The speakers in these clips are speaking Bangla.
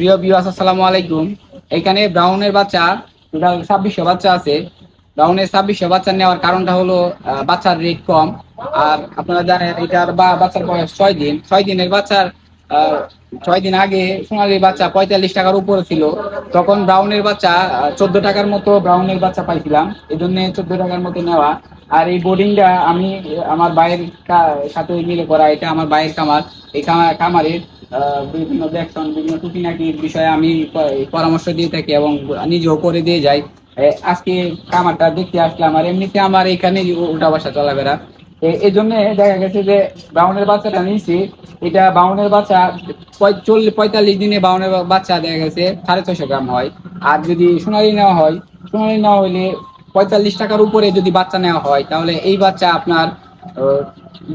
প্রিয় বিওয়াস আসসালামু আলাইকুম। এখানে ব্রাউনের বাচ্চা ছাব্বিশশো বাচ্চা আছে। ব্রাউনের ছাব্বিশশো বাচ্চা নেওয়ার কারণটা হলো বাচ্চার রেট কম। আর আপনারা জানেন, এটার বা- বাচ্চার বয়স ছয় দিন। ছয় দিনের বাচ্চার ছয় দিন আগে সোনালী বাচ্চা পঁয়তাল্লিশ টাকার উপরে ছিল। তখন ব্রাউনের বাচ্চা চোদ্দ টাকার মতো ব্রাউনের বাচ্চা পাইছিলাম। এই জন্য চোদ্দ টাকার মতো নেওয়া। আর এই বোর্ডিংটা আমি, আমার বাইরের সাথে মিলে করা, এটা আমার বাইরের কামার এই কামা- কামারের বিভিন্ন দেখশন বিভিন্ন টুকিনাকির বিষয়ে আমি পরামর্শ দিয়ে থাকি এবং নিজেও করে দিয়ে যাই। আজকে কামারটা দেখতে আসলাম আর এমনিতে আমার এখানে উল্টা বাসা চলাফেরা। এই জন্য দেখা গেছে যে বাউনের বাচ্চাটা নিয়েছি। এটা বাউনের বাচ্চা চল্লিশ পঁয়তাল্লিশ দিনে বাউনের বাচ্চা দেখা গেছে, সাড়ে ছয়শো গ্রাম হয়। আর যদি সোনালি নেওয়া হয়, সোনালি নেওয়া হইলে পঁয়তাল্লিশ টাকার উপরে যদি বাচ্চা নেওয়া হয়, তাহলে এই বাচ্চা আপনার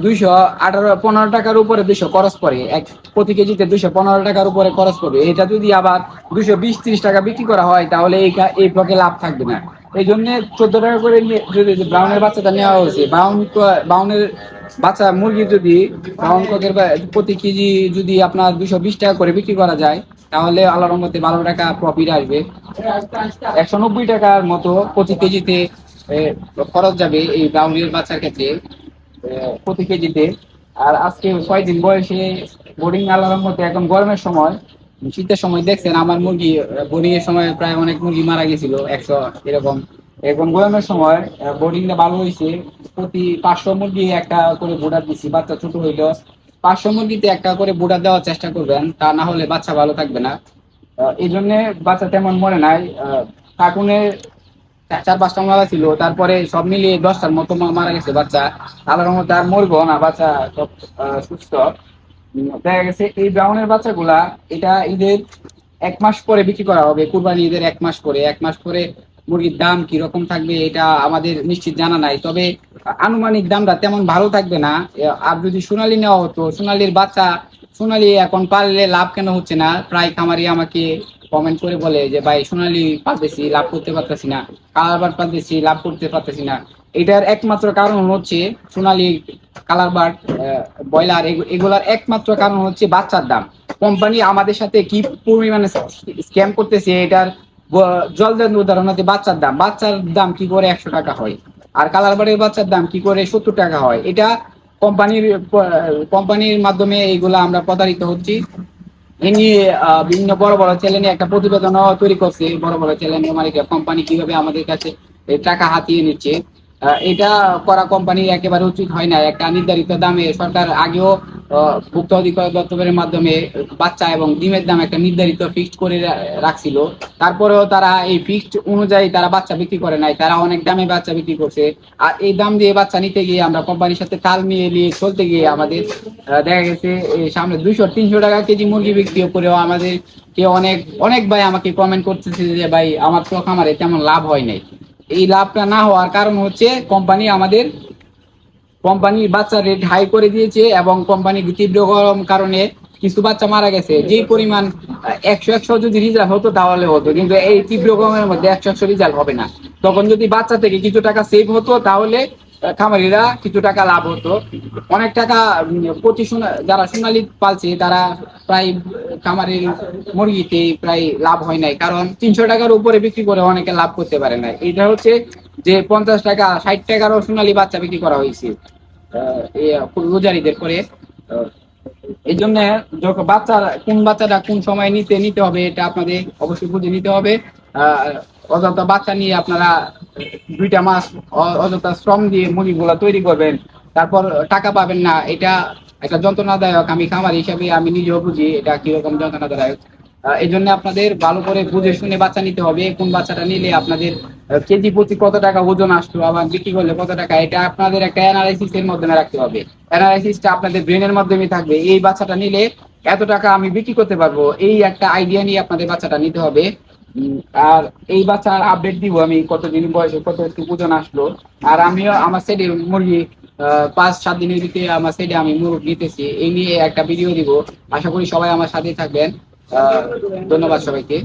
দুইশো আঠারো, পনেরো টাকার উপরে দুইশো খরচ পড়ে এক প্রতি কেজিতে দুইশো পনেরো টাকার উপরে খরচ পড়বে। এটা যদি আবার দুশো বিশ, ত্রিশ টাকা বিক্রি করা হয়, তাহলে এই এই পক্ষে লাভ থাকবে না। এই জন্য চোদ্দ টাকা করে ব্রাউনের বাচ্চাটা নেওয়া হয়েছে ব্রাউন ব্রাউনের বাচ্চা মুরগি যদি ব্রাউন ককের প্রতি কেজি যদি আপনার দুশো বিশ টাকা করে বিক্রি করা যায়, তাহলে আল্লাহর রহমতে বারো টাকা প্রফিট আসবে। একশো নব্বই টাকার মতো প্রতি কেজিতে খরচ যাবে এই ব্রাউনের বাচ্চার ক্ষেত্রে প্রতি কেজিতে। আর আজকে ছয় দিন বয়সে বোর্ডিং আলার মধ্যে এখন গরমের সময়, শীতের সময় দেখছেন আমার মুরগি বোর্ডিং এর সময় প্রায় অনেক মুরগি মারা গেছিল, একশো এরকম। এখন গরমের সময় বোর্ডিংটা ভালো হয়েছে। প্রতি পাঁচশো মুরগি একটা করে বোর্ডার দিচ্ছি বাচ্চা ছোট হইল। পাঁচশো মুরগিতে একটা করে বোর্ডার দেওয়ার চেষ্টা করবেন, তা না হলে বাচ্চা ভালো থাকবে না। এই জন্য বাচ্চা তেমন মরে নাই। কার্টুনে চার চার পাঁচটা মারা ছিল, তারপরে সব মিলিয়ে দশটার মতো মারা গেছে, বাচ্চা। আল্লাহর মধ্যে আর মরবো না, বাচ্চা সব সুস্থ। দেখা গেছে এই ব্রাউনের বাচ্চাগুলা, এটা ঈদের এক মাস পরে বিক্রি করা হবে, কুরবানি ঈদের এক মাস পরে। এক মাস পরে মুরগির দাম কি রকম থাকবে, এটা আমাদের নিশ্চিত জানা নাই। তবে আনুমানিক দামটা তেমন ভালো থাকবে না। আর যদি সোনালি নেওয়া হতো, সোনালির বাচ্চা সোনালি এখন পারলে লাভ কেন হচ্ছে না? প্রায় খামারি আমাকে কমেন্ট করে বলে যে, ভাই, সোনালি পালতেছি লাভ করতে পারতেছি না। কালার বার পালতেছি লাভ করতে পারতেছি না। এটার একমাত্র কারণ হচ্ছে সোনালি কালার বার্ড ব্রয়লার এগুলার একমাত্র কারণ হচ্ছে বাচ্চার দাম। কোম্পানি আমাদের সাথে কি পরিমাণে স্ক্যাম করতেছে, এটার জলদান উদাহরণ হচ্ছে বাচ্চার দাম। বাচ্চার দাম কি করে একশো টাকা হয়? আর কালার বার্ডের বাচ্চার দাম কি করে সত্তর টাকা হয়? এটা কোম্পানির কোম্পানির মাধ্যমে এইগুলা আমরা প্রতারিত হচ্ছি। এ নিয়ে আহ, বিভিন্ন বড় বড় চ্যানেলে একটা প্রতিবেদন তৈরি করছে। বড় বড় চ্যানেল মালিক কোম্পানি কীভাবে আমাদের কাছে টাকা হাতিয়ে নিচ্ছে। এটা করা কোম্পানি একেবারে উচিত হয় না। একটা নির্ধারিত দামে সরকার আগেও ভুক্ত অধিকার দপ্তরের মাধ্যমে বাচ্চা এবং ডিমের দাম একটা নির্ধারিত ফিক্সড করে রাখছিল। তারপরেও তারা এই ফিক্সড অনুযায়ী তারা বাচ্চা বিক্রি করে নাই, তারা অনেক দামে বাচ্চা বিক্রি করছে। আর এই দাম দিয়ে বাচ্চা নিতে গিয়ে আমরা কোম্পানির সাথে তাল মিলিয়ে চলতে গিয়ে আমাদের দেখা গেছে সামনে দুইশো, তিনশো টাকা কেজি মুরগি বিক্রি করেও আমাদের কে অনেক অনেক ভাই আমাকে কমেন্ট করতেছে যে, ভাই, আমার তো খামারে তেমন লাভ হয় নাই। এই লাভটা না হওয়ার কারণ হচ্ছে কোম্পানি আমাদের কোম্পানি বাচ্চা রেট হাই করে দিয়েছে এবং কোম্পানি তীব্র গরম কারণে কিছু বাচ্চা মারা গেছে যে পরিমাণ একশো একশো যদি রেজাল্ট হতো তাহলে হতো, কিন্তু এই তীব্র গরমের মধ্যে একশো একশো রেজাল্ট হবে না। তখন যদি বাচ্চা থেকে কিছু টাকা সেভ হতো, তাহলে খামারিরা কিছু টাকা লাভ হতো। অনেক টাকা প্রতি যারা সোনালি পালছে, তারা প্রায় খামারের মুরগিতে প্রায় লাভ হয় নাই। কারণ তিনশো টাকার উপরে বিক্রি করে অনেকে লাভ করতে পারে না এটা হচ্ছে যে পঞ্চাশ টাকা, ষাট টাকারও সোনালি বাচ্চা বিক্রি করা হয়েছে রোজারিদের করে এই জন্য যখন বাচ্চা, কোন বাচ্চাটা কোন সময় নিতে নিতে হবে, এটা আপনাদের অবশ্যই বুঝে নিতে হবে। অযথা বাচ্চা নিয়ে আপনারা দুইটা মাস অযথা শ্রম দিয়ে মুরগিগুলা তৈরি করবেন, তারপর টাকা পাবেন না, এটা একটা যন্ত্রণাদায়ক আমি খামার হিসাবে আমি নিজেও বুঝি এটা কীরকম যন্ত্রণাদায়ক। এই জন্য আপনাদের ভালো করে বুঝে শুনে বাচ্চা নিতে হবে। কোন বাচ্চাটা নিলে আপনাদের কেজি প্রতি কত টাকা ওজন আসলো আবার বিক্রি করলে কত টাকা, এটা আপনাদের একটা অ্যানালাইসিস এর মাধ্যমে রাখতে হবে। অ্যানালাইসিসটা আপনাদের ব্রেনের মাধ্যমে থাকবে। এই বাচ্চাটা নিলে এত টাকা আমি বিক্রি করতে পারব, এই একটা আইডিয়া নিয়ে আপনাদের বাচ্চাটা নিতে হবে। আর এই বাচ্চার আপডেট দিব আমি কতদিন বয়সে, কত একটু ওজন আসলো। আর আমিও আমার সাইডে মুরগি পাঁচ, সাত দিনের ভিতরে আমার সাইডে আমি মুরগি নিতেছি। এই নিয়ে একটা ভিডিও দিব। আশা করি সবাই আমার সাথে থাকবেন। ধন্যবাদ সবাইকে।